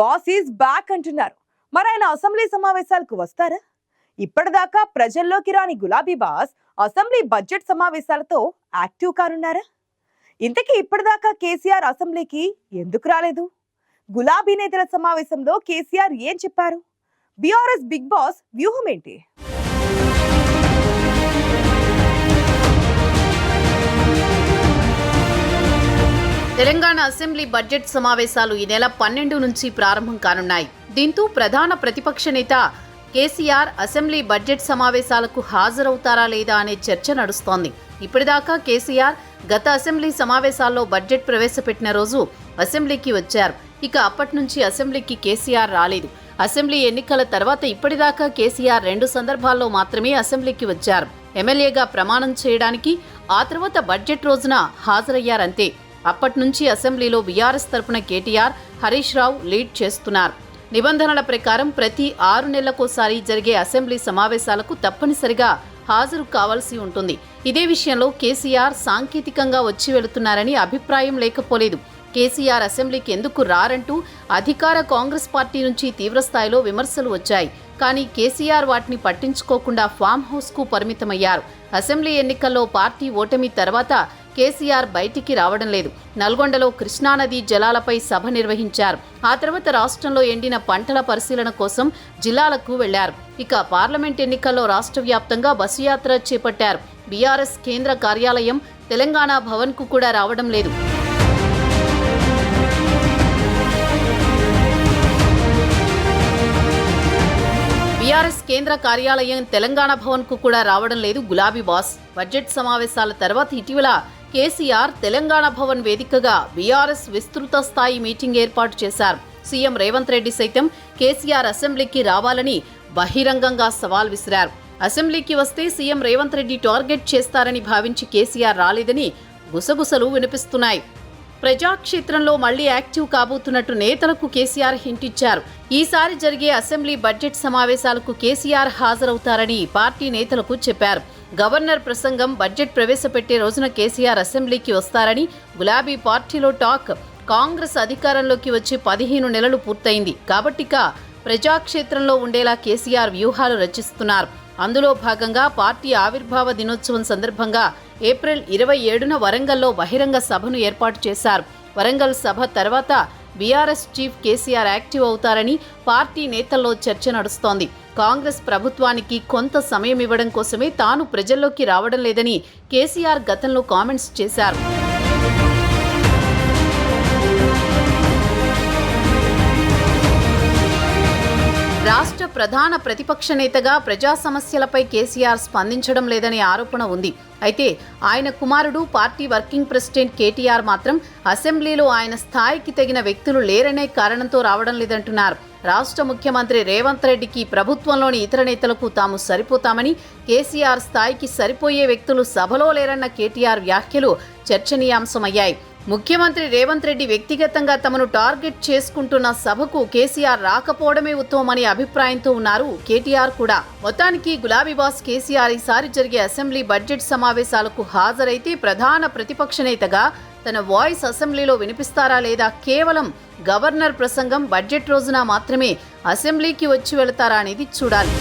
Boss is back అంటున్నారు. మరి ఆయన అసెంబ్లీ సమావేశాలకు వస్తారా? ఇప్పటిదాకా ప్రజల్లోకి రాని గులాబీ బాస్ అసెంబ్లీ బడ్జెట్ సమావేశాలతో యాక్టివ్ కానున్నారా? ఇంతకీ ఇప్పటిదాకా కేసీఆర్ అసెంబ్లీకి ఎందుకు రాలేదు? గులాబీ నేతల సమావేశంలో కేసీఆర్ ఏం చెప్పారు? బీఆర్ఎస్ బిగ్ బాస్ వ్యూహం ఏంటి? తెలంగాణ అసెంబ్లీ బడ్జెట్ సమావేశాలు ఈ నెల పన్నెండు నుంచి ప్రారంభం కానున్నాయి. దీంతో ప్రధాన ప్రతిపక్ష నేత కేసీఆర్ అసెంబ్లీ బడ్జెట్ సమావేశాలకు హాజరవుతారా లేదా అనే చర్చ నడుస్తోంది. ఇప్పటిదాకా కేసీఆర్ గత అసెంబ్లీ సమావేశాల్లో బడ్జెట్ ప్రవేశపెట్టిన రోజు అసెంబ్లీకి వచ్చారు. ఇక అప్పటి నుంచి అసెంబ్లీకి కేసీఆర్ రాలేదు. అసెంబ్లీ ఎన్నికల తర్వాత ఇప్పటిదాకా కేసీఆర్ రెండు సందర్భాల్లో మాత్రమే అసెంబ్లీకి వచ్చారు. ఎమ్మెల్యేగా ప్రమాణం చేయడానికి ఆ తర్వాత బడ్జెట్ రోజున హాజరయ్యారంతే. అప్పటి నుంచి అసెంబ్లీలో బీఆర్ఎస్ తరపున కేటీఆర్ హరీష్ రావు లీడ్ చేస్తున్నారు. నిబంధనల ప్రకారం ప్రతి ఆరు నెలలకోసారి జరిగే అసెంబ్లీ సమావేశాలకు తప్పనిసరిగా హాజరు కావాల్సి ఉంటుంది. ఇదే విషయంలో కేసీఆర్ సాంకేతికంగా వచ్చి వెళుతున్నారని అభిప్రాయం లేకపోలేదు. కేసీఆర్ అసెంబ్లీకి ఎందుకు రారంటూ అధికార కాంగ్రెస్ పార్టీ నుంచి తీవ్రస్థాయిలో విమర్శలు వచ్చాయి. కానీ కేసీఆర్ వాటిని పట్టించుకోకుండా ఫామ్ హౌస్కు పరిమితమయ్యారు. అసెంబ్లీ ఎన్నికల్లో పార్టీ ఓటమి తర్వాత కేసీఆర్ బయటికి రావడం లేదు. నల్గొండలో కృష్ణానది జలాలపై సభ నిర్వహించారు. ఆ తర్వాత రాష్ట్రంలో ఎండిన పంటల పరిశీలన కోసం జిల్లాలకు వెళ్ళారు. ఇక పార్లమెంట్ ఎన్నికల్లో రాష్ట్ర వ్యాప్తంగా బస్సు యాత్ర చేపట్టారు. బీఆర్ఎస్ కేంద్ర కార్యాలయం తెలంగాణ భవన్కు కూడా రావడం లేదు. బీఆర్ఎస్ కేంద్ర కార్యాలయం తెలంగాణ భవన్కు కూడా రావడం లేదు. గులాబీ బాస్ బడ్జెట్ సమావేశాల తర్వాత ఇటీవల కేసీఆర్ తెలంగాణ భవన్ వేదికగా బీఆర్ఎస్ విస్తృత స్థాయి మీటింగ్ ఏర్పాటు చేశారు. సీఎం రేవంత్ రెడ్డి సైతం కేసీఆర్ అసెంబ్లీకి రావాలని బహిరంగంగా సవాల్ విసిరారు. అసెంబ్లీకి వస్తే సీఎం రేవంత్ రెడ్డి టార్గెట్ చేస్తారని భావించి కేసీఆర్ రాలేదని గుసగుసలు వినిపిస్తున్నాయి. ప్రజాక్షేత్రంలో మళ్ళీ యాక్టివ్ కాబోతున్నట్టు నేతలకు కేసీఆర్ హింటిచ్చారు ఈసారి జరిగే అసెంబ్లీ బడ్జెట్ సమావేశాలకు కేసీఆర్ హాజరవుతారని పార్టీ నేతలకు చెప్పారు. గవర్నర్ ప్రసంగం బడ్జెట్ ప్రవేశపెట్టే రోజున కేసీఆర్ అసెంబ్లీకి వస్తారని గులాబీ పార్టీలో టాక్. కాంగ్రెస్ అధికారంలోకి వచ్చి పదిహేను నెలలు పూర్తయింది. కాబట్టిక ప్రజాక్షేత్రంలో ఉండేలా కేసీఆర్ వ్యూహాలు రచిస్తున్నారు. అందులో భాగంగా పార్టీ ఆవిర్భావ దినోత్సవం సందర్భంగా ఏప్రిల్ ఇరవై ఏడున వరంగల్లో బహిరంగ సభను ఏర్పాటు చేశారు. వరంగల్ సభ తర్వాత బీఆర్ఎస్ చీఫ్ కేసీఆర్ యాక్టివ్ అవుతారని పార్టీ నేతల్లో చర్చ నడుస్తోంది. కాంగ్రెస్ ప్రభుత్వానికి కొంత సమయం ఇవ్వడం కోసమే తాను ప్రజల్లోకి రావడం లేదని కేసీఆర్ గతంలో కామెంట్స్ చేశారు. రాష్ట్ర ప్రధాన ప్రతిపక్ష నేతగా ప్రజా సమస్యలపై కేసీఆర్ స్పందించడం లేదనే ఆరోపణ ఉంది. అయితే ఆయన కుమారుడు పార్టీ వర్కింగ్ ప్రెసిడెంట్ కేటీఆర్ మాత్రం అసెంబ్లీలో ఆయన స్థాయికి తగిన వ్యక్తులు లేరనే కారణంతో రావడం లేదంటున్నారు. రాష్ట్ర ముఖ్యమంత్రి రేవంత్ రెడ్డికి ప్రభుత్వంలోని ఇతర నేతలకు తాము సరిపోతామని కేసీఆర్ స్థాయికి సరిపోయే వ్యక్తులు సభలో లేరన్న కేటీఆర్ వ్యాఖ్యలు చర్చనీయాంశమయ్యాయి. ముఖ్యమంత్రి రేవంత్ రెడ్డి వ్యక్తిగతంగా తమను టార్గెట్ చేసుకుంటున్న సభకు కేసీఆర్ రాకపోవడమే ఉత్తమమనే అభిప్రాయంతో ఉన్నారు. కేటీఆర్ కూడా మొత్తానికి గులాబీ బాస్ కేసీఆర్ ఈసారి జరిగే అసెంబ్లీ బడ్జెట్ సమావేశాలకు హాజరైతే ప్రధాన ప్రతిపక్ష నేతగా తన వాయిస్ అసెంబ్లీలో వినిపిస్తారా లేదా కేవలం గవర్నర్ ప్రసంగం బడ్జెట్ రోజున మాత్రమే అసెంబ్లీకి వచ్చి వెళతారా అనేది చూడాలి.